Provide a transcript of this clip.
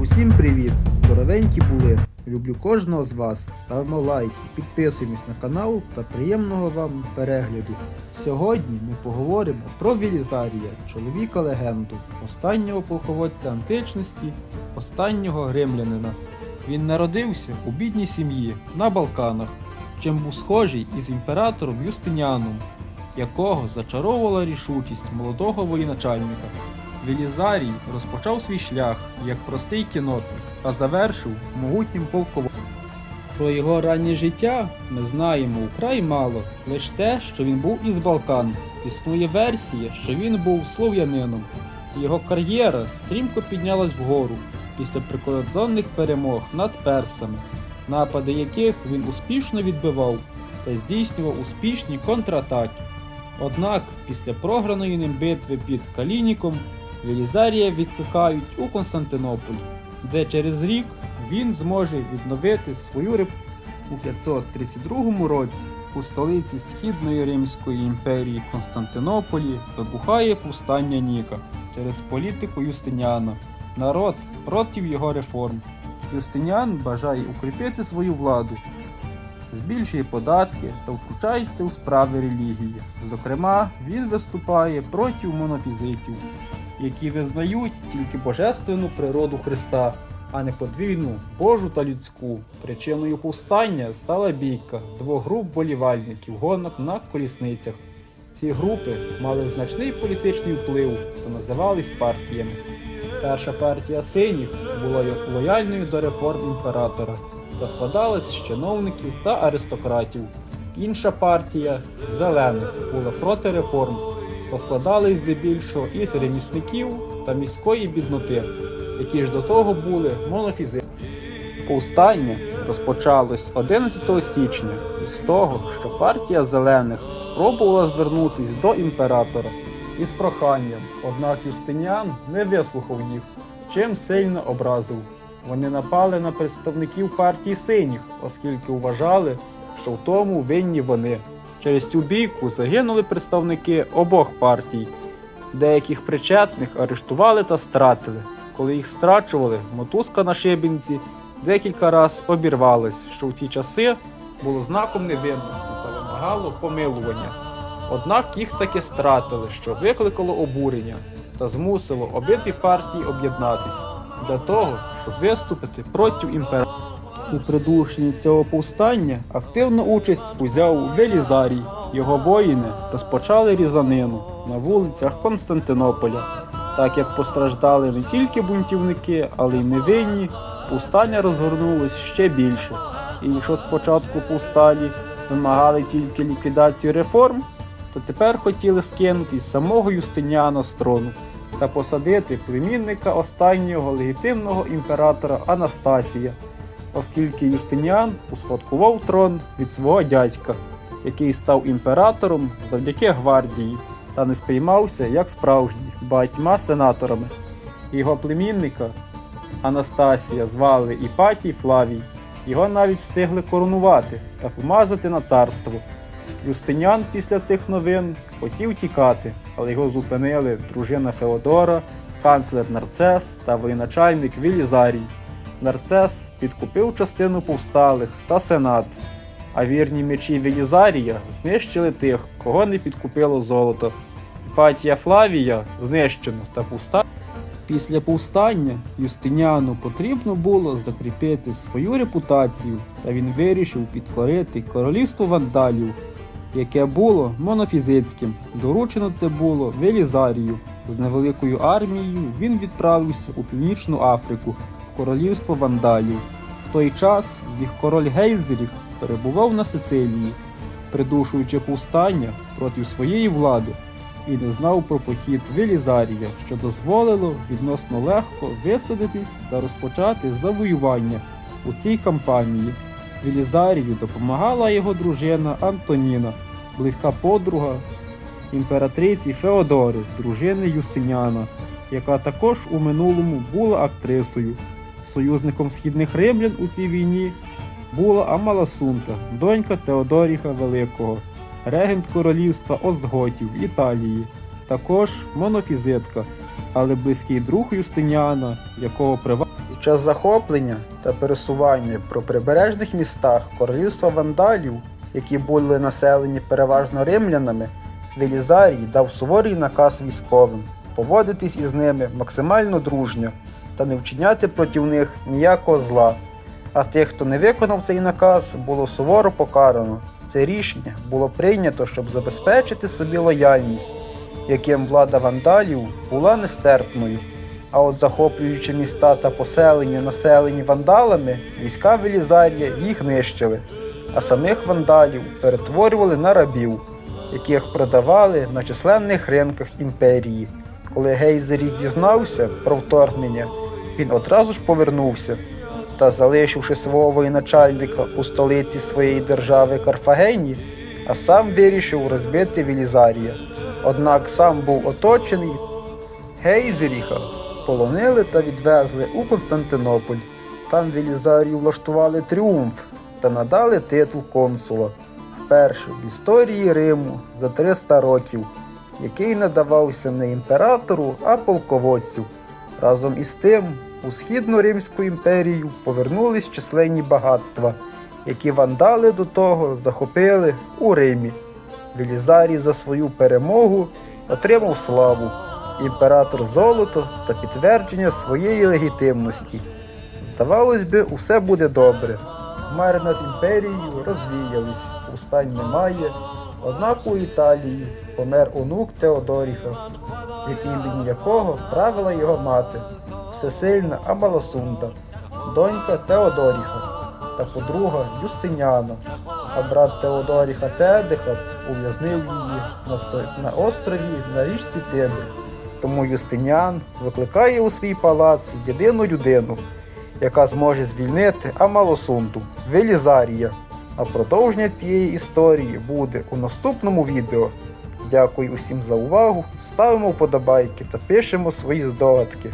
Усім привіт! Здоровенькі були! Люблю кожного з вас. Ставимо лайки, підписуємось на канал та приємного вам перегляду. Сьогодні ми поговоримо про Велізарія, чоловіка легенду, останнього полководця античності, останнього римлянина. Він народився у бідній сім'ї на Балканах, чим був схожий із імператором Юстиніаном, якого зачаровувала рішучість молодого воєначальника. Велізарій розпочав свій шлях як простий кінотник, а завершив могутнім полководцем. Про його раннє життя ми знаємо украй мало, лише те, що він був із Балкан. Існує версія, що він був слов'янином. Його кар'єра стрімко піднялась вгору після прикордонних перемог над персами, напади яких він успішно відбивав та здійснював успішні контратаки. Однак після програної ним битви під Калініком Велізарія відкликають у Константинополь, де через рік він зможе відновити свою репутацію. У 532 році у столиці Східної Римської імперії Константинополі вибухає повстання Ніка через політику Юстиніана. Народ проти його реформ. Юстиніан бажає укріпити свою владу, збільшує податки та втручається у справи релігії. Зокрема, він виступає проти монофізитів, які визнають тільки божественну природу Христа, а не подвійну Божу та людську. Причиною повстання стала бійка двох груп болівальників гонок на колісницях. Ці групи мали значний політичний вплив та називались партіями. Перша партія синіх була лояльною до реформ імператора та складалась з чиновників та аристократів. Інша партія зелених була проти реформ та складались здебільшого із ремісників та міської бідноти, які ж до того були монофізи. Повстання розпочалось 11 січня з того, що партія зелених спробувала звернутися до імператора із проханням, однак Юстиніан не вислухав їх, чим сильно образив. Вони напали на представників партії синіх, оскільки вважали, що в тому винні вони. Через цю бійку загинули представники обох партій. Деяких причетних арештували та стратили. Коли їх страчували, мотузка на шибінці декілька разів обірвалась, що в ті часи було знаком невинності та вимагало помилування. Однак їх таки стратили, що викликало обурення та змусило обидві партії об'єднатись для того, щоб виступити проти імператора. У придушенні цього повстання активну участь узяв Велізарій. Його воїни розпочали різанину на вулицях Константинополя. Так як постраждали не тільки бунтівники, але й невинні, повстання розгорнулось ще більше. І якщо спочатку повсталі вимагали тільки ліквідацію реформ, то тепер хотіли скинути самого Юстиніана з трону та посадити племінника останнього легітимного імператора Анастасія, оскільки Юстиніан успадкував трон від свого дядька, який став імператором завдяки гвардії та не сприймався як справжній багатьма сенаторами. Його племінника Анастасія звали Іпатій Флавій. Його навіть встигли коронувати та помазати на царство. Юстиніан після цих новин хотів тікати, але його зупинили дружина Феодора, канцлер Нарцес та воєначальник Велізарій. Нарцес підкупив частину повсталих та сенат, а вірні мечі Велізарія знищили тих, кого не підкупило золото. Іпатія Флавія знищено та повстання. Після повстання Юстиніану потрібно було закріпити свою репутацію, та він вирішив підкорити королівство вандалів, яке було монофізицьким. Доручено це було Велізарію. З невеликою армією він відправився у Північну Африку, королівство вандалів. В той час їх король Гейзерів перебував на Сицилії, придушуючи повстання проти своєї влади і не знав про похід Велізарія, що дозволило відносно легко висадитись та розпочати завоювання у цій кампанії. Велізарію допомагала його дружина Антоніна, близька подруга імператриці Феодори, дружини Юстиніана, яка також у минулому була актрисою. Союзником східних римлян у цій війні була Амаласунта, донька Теодоріха Великого, регент королівства Остготів Італії, також монофізитка, але близький друг Юстиніана, якого приватний Під час захоплення та пересування про прибережних містах королівства вандалів, які були населені переважно римлянами, Велізарій дав суворий наказ військовим поводитись із ними максимально дружньо та не вчиняти проти них ніякого зла. А тих, хто не виконав цей наказ, було суворо покарано. Це рішення було прийнято, щоб забезпечити собі лояльність, яким влада вандалів була нестерпною. А от захоплюючи міста та поселення, населені вандалами, війська Велізарія їх нищили, а самих вандалів перетворювали на рабів, яких продавали на численних ринках імперії. Коли Гейзерій дізнався про вторгнення, він одразу ж повернувся та, залишивши свого воєначальника у столиці своєї держави Карфагені, а сам вирішив розбити Велізарія. Однак сам був оточений Гейзеріха полонили та відвезли у Константинополь. Там Велізарію влаштували тріумф та надали титул консула, вперше в історії Риму за 300 років, який надавався не імператору, а полководцю. Разом із тим у східну Римську імперію повернулись численні багатства, які вандали до того захопили у Римі. Велізарій за свою перемогу отримав славу, імператор золото та підтвердження своєї легітимності. Здавалось би, усе буде добре. Хмари над імперією розвіялись, повстань немає. Однак у Італії помер онук Теодоріха, від імені якого правила його мати, всесильна Амаласунда, донька Теодоріха та подруга Юстиніана, а брат Теодоріха Теодихат ув'язнив її на, сто... на острові на річці Тибр. Тому Юстиніан викликає у свій палац єдину людину, яка зможе звільнити Амалосунду Велізарія. А продовження цієї історії буде у наступному відео. Дякую усім за увагу, ставимо вподобайки та пишемо свої здогадки.